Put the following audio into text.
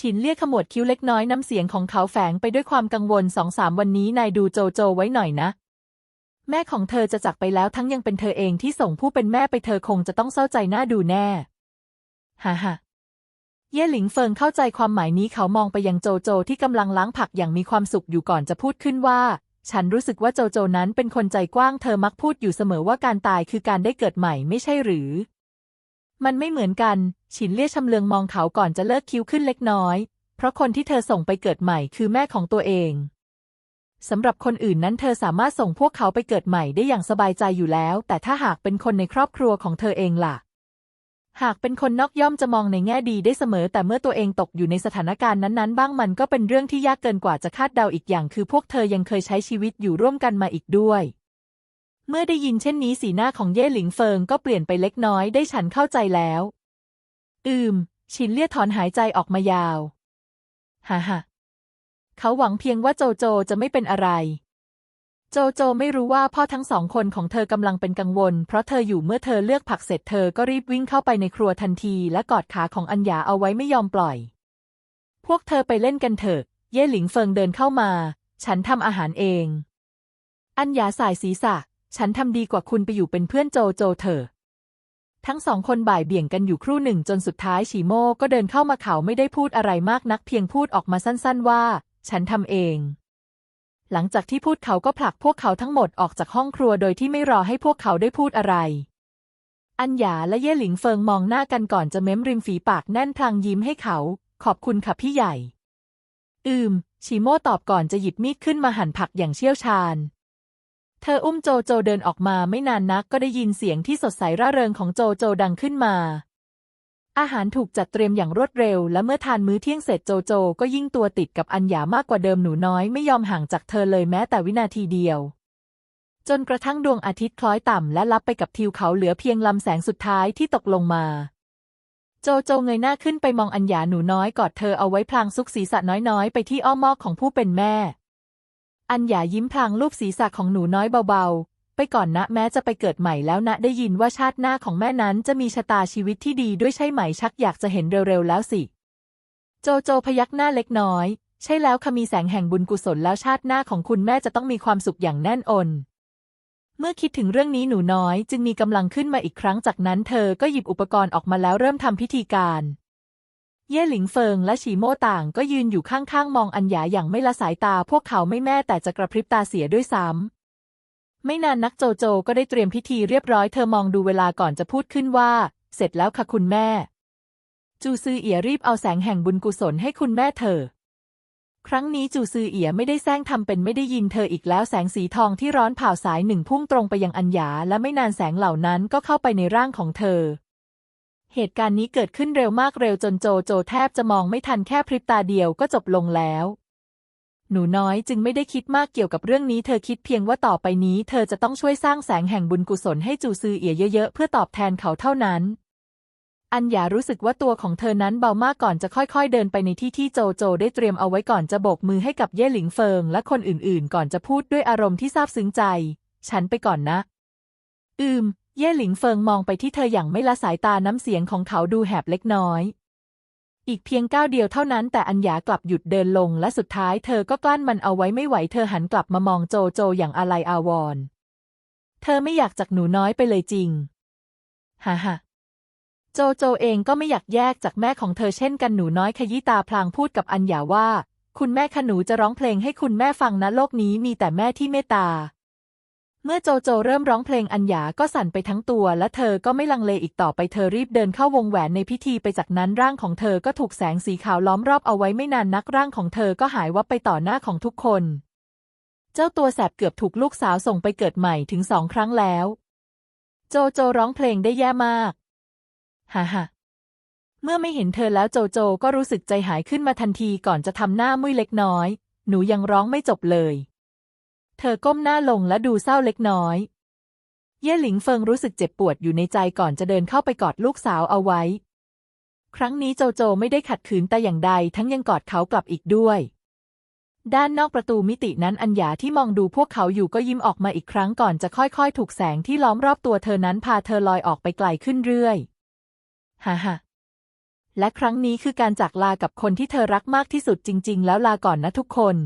ฉินเลี่ยขมวดคิ้วเล็กน้อยน้ำเสียงของเขาแฝงไปด้วยความกังวลสองสามวันนี้นายดูโจโจไว้หน่อยนะ แม่ของเธอจะจากไปแล้วทั้งยังเป็นเธอเองที่ส่งผู้เป็นแม่ไปเธอคงจะต้องเศร้าใจหน้าดูแน่ฮ่าฮ่าเย่หลิงเฟิงเข้าใจความหมายนี้เขามองไปยังโจโจที่กำลังล้างผักอย่างมีความสุขอยู่ก่อนจะพูดขึ้นว่า ฉันรู้สึกว่าโจโจนั้นเป็นคนใจกว้างเธอมักพูดอยู่เสมอว่าการตายคือการได้เกิดใหม่ไม่ใช่หรือ มันไม่เหมือนกัน ฉินเลี่ยชำเลืองมองเขาก่อนจะเลิกคิ้วขึ้นเล็กน้อย เพราะคนที่เธอส่งไปเกิดใหม่คือแม่ของตัวเองสำหรับคนอื่นนั้นเธอสามารถส่งพวกเขาไปเกิดใหม่ได้อย่างสบายใจอยู่แล้ว แต่ถ้าหากเป็นคนในครอบครัวของเธอเองล่ะ หากเป็นคนนอกย่อมจะมองในแง่ดีได้เสมอ แต่เมื่อตัวเองตกอยู่ในสถานการณ์นั้นๆ บ้างมันก็เป็นเรื่องที่ยากเกินกว่าจะคาดเดาอีกอย่าง คือพวกเธอยังเคยใช้ชีวิตอยู่ร่วมกันมาอีกด้วย เมื่อได้ยินเช่นนี้สีหน้าของเย่หลิงเฟิงก็เปลี่ยนไปเล็กน้อยได้ฉันเข้าใจแล้ว อืม ชินเลี่ยถอนหายใจออกมายาวฮ่าฮ่าเขาหวังเพียงว่าโจโจจะไม่เป็นอะไร โจโจไม่รู้ว่าพ่อทั้งสองคนของเธอกำลังเป็นกังวล เพราะเธออยู่เมื่อเธอเลือกผักเสร็จเธอก็รีบวิ่งเข้าไปในครัวทันที และกอดขาของอัญญาเอาไว้ไม่ยอมปล่อย พวกเธอไปเล่นกันเถอะ เย่หลิงเฟิงเดินเข้ามา ฉันทำอาหารเอง อัญญาสายศีรษะ ฉันทำดีกว่าคุณไปอยู่เป็นเพื่อนโจโจเถอะทั้งสองคนบ่ายเบี่ยงกันอยู่ครู่หนึ่งจนสุดท้ายฉีโม่ก็เดินเข้ามาเขาไม่ได้พูดอะไรมากนักเพียงพูดออกมาสั้นๆว่า ฉันทำเอง หลังจากที่พูดเขาก็ผลักพวกเขาทั้งหมดออกจากห้องครัวโดยที่ไม่รอให้พวกเขาได้พูดอะไร อัญญาและเย่หลิงเฟิงมองหน้ากันก่อนจะเม้มริมฝีปากแน่นพลางยิ้มให้เขา ขอบคุณค่ะพี่ใหญ่ อืมชิโม่ตอบก่อนจะหยิบมีดขึ้นมาหั่นผักอย่างเชี่ยวชาญ เธออุ้มโจโจเดินออกมาไม่นานนักก็ได้ยินเสียงที่สดใสร่าเริงของโจโจดังขึ้นมา อาหารถูกจัดเตรียมอย่างรวดเร็ว และเมื่อทานมื้อเที่ยงเสร็จโจโจก็ยิ่งตัวติดกับอัญญามากกว่าเดิมหนูน้อยไม่ยอมห่างจากเธอเลยแม้แต่วินาทีเดียว จนกระทั่งดวงอาทิตย์คล้อยต่ำและลับไปกับทิวเขาเหลือเพียงลำแสงสุดท้ายที่ตกลงมาโจโจเงยหน้าขึ้นไปมองอัญญาหนูน้อยกอดเธอเอาไว้พลางซุกศีรษะน้อยๆ ไปที่อ้อมมอกของผู้เป็นแม่ อัญญายิ้มพลางลูบศีรษะของหนูน้อยเบาๆ ไปก่อนนะแม้จะไปเกิดใหม่แล้วนะได้ยินว่าชาติหน้าของแม่นั้นจะมีชะตาชีวิตที่ดีด้วยใช่ไหมชักอยากจะเห็นเร็วๆแล้วสิ โจโจพยักหน้าเล็กน้อย ใช่แล้วค่ะมีแสงแห่งบุญกุศลแล้วชาติหน้าของคุณแม่จะต้องมีความสุขอย่างแน่นอนเมื่อคิดถึงเรื่องนี้หนูน้อยจึงมีกำลังขึ้นมาอีกครั้งจากนั้นเธอก็หยิบอุปกรณ์ออกมาแล้วเริ่มทำพิธีการ เย่หลิงเฟิงและฉีโม่ต่างก็ยืนอยู่ข้างๆ มองอัญญาอย่างไม่ละสายตาพวกเขาไม่แม่แต่จะกระพริบตาเสียด้วยซ้ำ ไม่นานนักโจโจก็ได้เตรียมพิธีเรียบร้อยเธอมองดูเวลาก่อนจะพูดขึ้นว่า เสร็จแล้วค่ะคุณแม่ จูซือเอียรีบเอาแสงแห่งบุญกุศลให้คุณแม่เธอ ครั้งนี้จูซือเอียไม่ได้แซงทำเป็นไม่ได้ยินเธออีกแล้วแสงสีทองที่ร้อนเผาสายหนึ่งพุ่งตรงไปยังอัญญาและไม่นานแสงเหล่านั้นก็เข้าไปในร่างของเธอ เหตุการณ์นี้เกิดขึ้นเร็วมากเร็วจนโจโจแทบจะมองไม่ทันแค่พริบตาเดียวก็จบลงแล้ว หนูน้อยจึงไม่ได้คิดมากเกี่ยวกับเรื่องนี้เธอคิดเพียงว่าต่อไปนี้ เธอจะต้องช่วยสร้างแสงแห่งบุญกุศลให้จูซือเอียเยอะๆเพื่อตอบแทนเขาเท่านั้นอัญญารู้สึกว่าตัวของเธอนั้นเบามากก่อนจะค่อยๆ เดินไปในที่ที่โจโจได้เตรียมเอาไว้ก่อนจะโบกมือให้กับเย่หลิงเฟิง และคนอื่นๆ ก่อนจะพูดด้วยอารมณ์ที่ซาบซึ้งใจ ฉันไปก่อนนะ อืม เย่หลิงเฟิงมองไปที่เธออย่างไม่ละสายตาน้ำเสียงของเขาดูแหบเล็กน้อย อีกเพียงก้าวเดียวเท่านั้นแต่อัญญากลับหยุดเดินลงและสุดท้ายเธอก็กลั้นมันเอาไว้ไม่ไหวเธอหันกลับมามองโจโจอย่างอาลัยอาวรณ์เธอไม่อยากจากหนูน้อยไปเลยจริง ฮ่าฮ่าโจโจเองก็ไม่อยากแยกจากแม่ของเธอเช่นกันหนูน้อยขยี้ตาพลางพูดกับอัญญาว่า คุณแม่คะหนูจะร้องเพลงให้คุณแม่ฟังนะโลกนี้มีแต่แม่ที่เมตตา เมื่อโจโจเริ่มร้องเพลงอัญญาก็สั่นไปทั้งตัว และเธอก็ไม่ลังเลอีกต่อไปเธอรีบเดินเข้าวงแหวนในพิธีไปจากนั้นร่างของเธอก็ถูกแสงสีขาวล้อมรอบเอาไว้ไม่นานนักร่างของเธอก็หายวับไปต่อหน้าของทุกคน เจ้าตัวแสบเกือบถูกลูกสาวส่งไปเกิดใหม่ถึงสองครั้งแล้ว โจโจร้องเพลงได้แย่มากฮ่าฮ่าเมื่อไม่เห็นเธอแล้วโจโจก็รู้สึกใจหายขึ้นมาทันทีก่อนจะทำหน้ามุ้ยเล็กน้อย หนูยังร้องไม่จบเลย เธอก้มหน้าลงและดูเศร้าเล็กน้อย เย่หลิงเฟิงรู้สึกเจ็บปวดอยู่ในใจก่อนจะเดินเข้าไปกอดลูกสาวเอาไว้ ครั้งนี้โจโจไม่ได้ขัดขืนแต่อย่างใดทั้งยังกอดเขากลับอีกด้วย ด้านนอกประตูมิตินั้นอัญญาที่มองดูพวกเขาอยู่ก็ยิ้มออกมาอีกครั้งก่อนจะค่อยๆ ถูกแสงที่ล้อมรอบตัวเธอนั้นพาเธอลอยออกไปไกลขึ้นเรื่อยฮ่าฮ่าและครั้งนี้คือการจากลากับคนที่เธอรักมากที่สุดจริง ๆ แล้วลาก่อนนะทุกคน